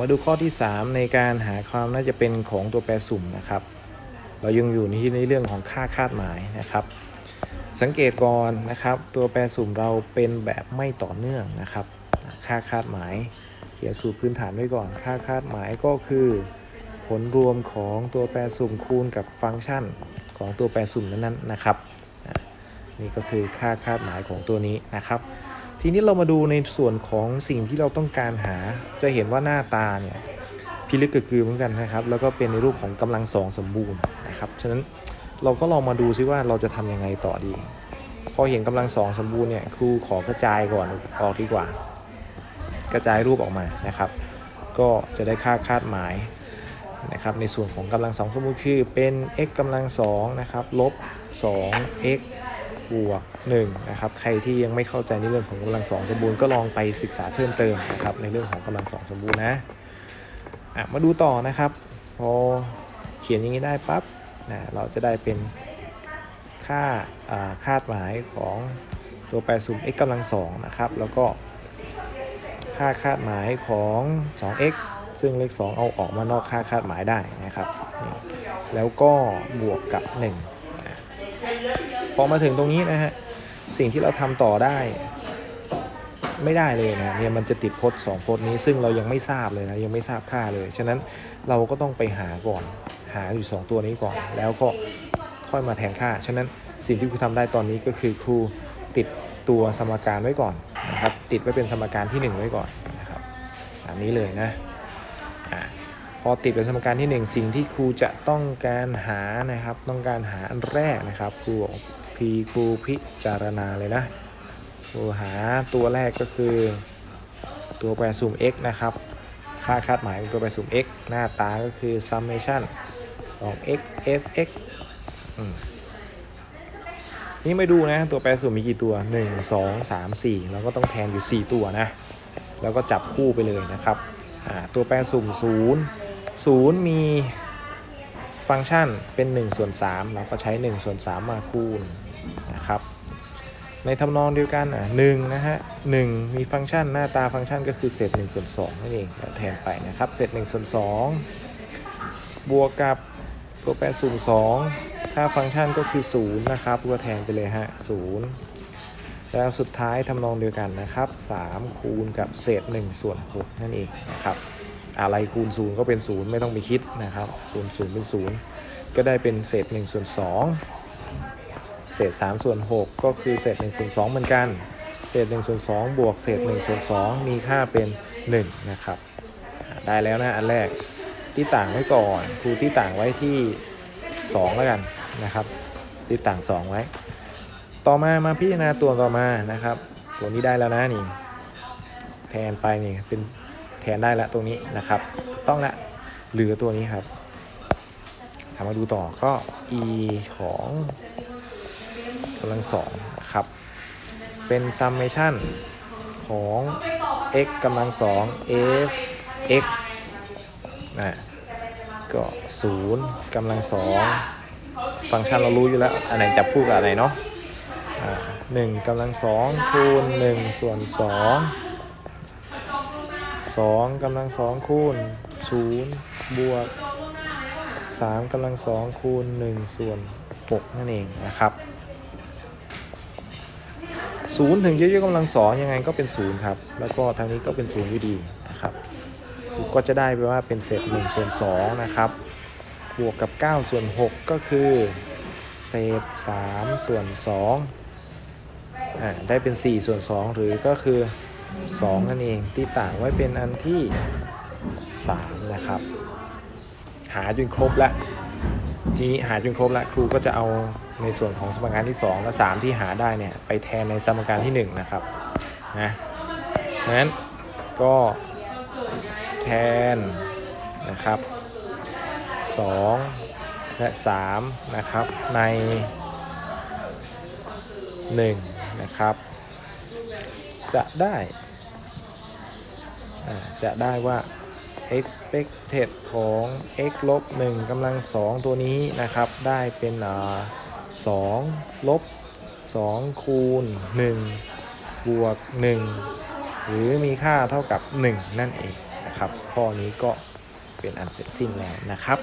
มาดูข้อที่ 3 ในการหาความน่าจะเป็นของตัวแปรสุ่มนะครับ เรายังอยู่ในในเรื่องของค่าคาดหมายนะครับ สังเกตก่อนนะครับ ตัวแปรสุ่มเราเป็นแบบไม่ต่อเนื่องนะครับ ค่าคาดหมายเขียนสูตรพื้นฐานไว้ก่อน ค่าคาดหมายก็คือ ผลรวมของตัวแปรสุ่มคูณกับฟังก์ชันของตัวแปรสุ่มนั้นๆนะครับ นี่ก็คือค่าคาดหมายของตัวนี้นะครับ ทีนี้เรามาดูในส่วนของสิ่งที่เราต้องการหา จะเห็นว่าหน้าตาเนี่ยพิลึกกระกือเหมือนกันนะครับ แล้วก็เป็นในรูปของกำลังสองสมบูรณ์นะครับ ฉะนั้นเราก็ลองมาดูซิว่าเราจะทำยังไงต่อดี พอเห็นกำลังสองสมบูรณ์เนี่ยครูขอกระจายก่อนออกดีกว่า กระจายรูปออกมานะครับ ก็จะได้ค่าคาดหมายนะครับในส่วนของกำลังสองสมบูรณ์คือเป็น x กำลังสองนะครับลบ 2 บวก1นะครับใครที่ยังไม่เข้าใจในเรื่องของกำลังสองสมบูรณ์ก็ลองไปศึกษาเพิ่มเติมนะครับในเรื่องของกำลังสองสมบูรณ์นะอะมาดูต่อนะครับ พอเขียนอย่างนี้ได้ปั๊บนะเราจะได้เป็นค่าคาดหมายของตัวแปรสุ่ม x กำลังสองนะครับ แล้วก็ค่าคาดหมายของ 2x ซึ่งเลข 2 เอาออกมานอกค่าคาดหมายได้นะครับ แล้วก็บวกกับ1นะ พอมาถึงตรงนี้นะฮะสิ่งที่เราทำต่อได้ ไม่ได้เลยนะเนี่ยมันจะติดพจน์สองพจน์นี้ ซึ่งเรายังไม่ทราบเลยนะยังไม่ทราบค่าเลย ฉะนั้นเราก็ต้องไปหาก่อนหาอยู่ 2 ตัวนี้ก่อน แล้วก็ค่อยมาแทนค่า ฉะนั้นสิ่งที่ครูทำได้ตอนนี้ก็คือครูติดตัวสมการไว้ก่อนนะครับ ติดไว้เป็นสมการที่ 1 ไว้ก่อนนะครับอันนี้เลยนะอ่า พอติดเป็นสมการที่ 1 สิ่งที่ครูจะต้องการหานะครับ ต้องการหาอันแรกนะครับครูบอกพีครูพิจารณาเลยนะครูหาตัวแรกก็คือ ตัวแปรสุ่ม x นะครับ ค่าคาดหมายของตัวแปรสุ่ม x หน้าตาก็คือ summation ของ x f x อืมนี่ไม่ดูนะ ตัวแปรสูตรมีกี่ตัว 1 2 3 4เราก็ต้องแทนอยู่ 4 ตัวนะ แล้วก็จับคู่ไปเลยนะครับอ่าตัวแปรสุ่ม 0 0มีฟังก์ชันเป็น1ส่วน3เราก็ใช้1ส่วน3มาคูณนะครับ ในทำนองเดียวกันอะหนึ่งนะฮะหนึ่งมีฟังก์ชันหน้าตาฟังก์ชันก็คือเศษ1ส่วน2นั่นเองแทนไปนะครับเศษ1ส่วน2บวกกับตัวแปรสุ่ม2ค่าฟังก์ชันก็คือ0นะครับก็แทนไปเลยฮะ0แล้วสุดท้ายทำนองเดียวกันนะครับ3คูณกับเศษ1ส่วน6นั่นเองนะครับ อะไรคูณ0ก็เป็น0ไม่ต้องไปคิดนะครับ0 0เป็น0ก็ได้เป็นเศษ1ส่วน2เศษ3ส่วน6ก็คือเศษ1ส่วน2เหมือนกัน เศษ1ส่วน2บวกเศษ1ส่วน2มีค่าเป็น 1 นะครับ ได้แล้วนะอันแรกที่ต่างไว้ก่อนครูที่ต่างไว้ที่ 2 แล้วกันนะครับ ที่ต่าง 2 ไว้ ต่อมามาพิจารณาตัวต่อมานะครับ ตัวนี้ได้แล้วนะนี่ แทนไปนี่เป็น แทนได้แล้วตรงนี้นะครับถูกต้องละเหลือตัวนี้ครับถามมาดูต่อก็ e ของกำลังสองนะครับ เป็น summation ของ x กำลังสอง f x นะก็0กำลังสองฟังก์ชันเรารู้อยู่แล้ว อันไหนจับคู่กับอันไหนเนาะอ่าหนึ่งกำลังสองคูณหนึ่งส่วนสอง สองกำลังสองคูณศูนย์บวกสามกำลังสองคูณหนึ่งส่วนหกนั่นเองนะครับศูนย์ถึงเยอะๆกำลังสองยังไงก็เป็นศูนย์ครับ แล้วก็ทางนี้ก็เป็นศูนย์อยู่ดีนะครับก็จะได้ไปว่าเป็นเศษ1ส่วน2นะครับ บวกกับ9ส่วน6ก็คือเศษ3ส่วน2อ่าได้เป็น4ส่วน2หรือก็คือ 2 นั่นเองที่ต่างไว้เป็นอันที่ 3 นะครับ หาจนครบและทีนี้หาจนครบและครูก็จะเอาในส่วนของสมการที่ 2 และ 3 ที่หาได้เนี่ยไปแทนในสมการที่ 1 นะครับนะนั้นก็แทนนะครับ 2 และ 3 นะครับใน 1 นะครับ จะได้จะได้ว่า expected ของ x ลบ1กำลัง 2 ตัวนี้นะครับ ได้เป็นอ่า2ลบ 2 คูณ 1 บวก 1 หรือมีค่าเท่ากับ 1 นั่นเองนะครับ ข้อนี้ก็เป็นอันเสร็จสิ้นแล้วนะครับ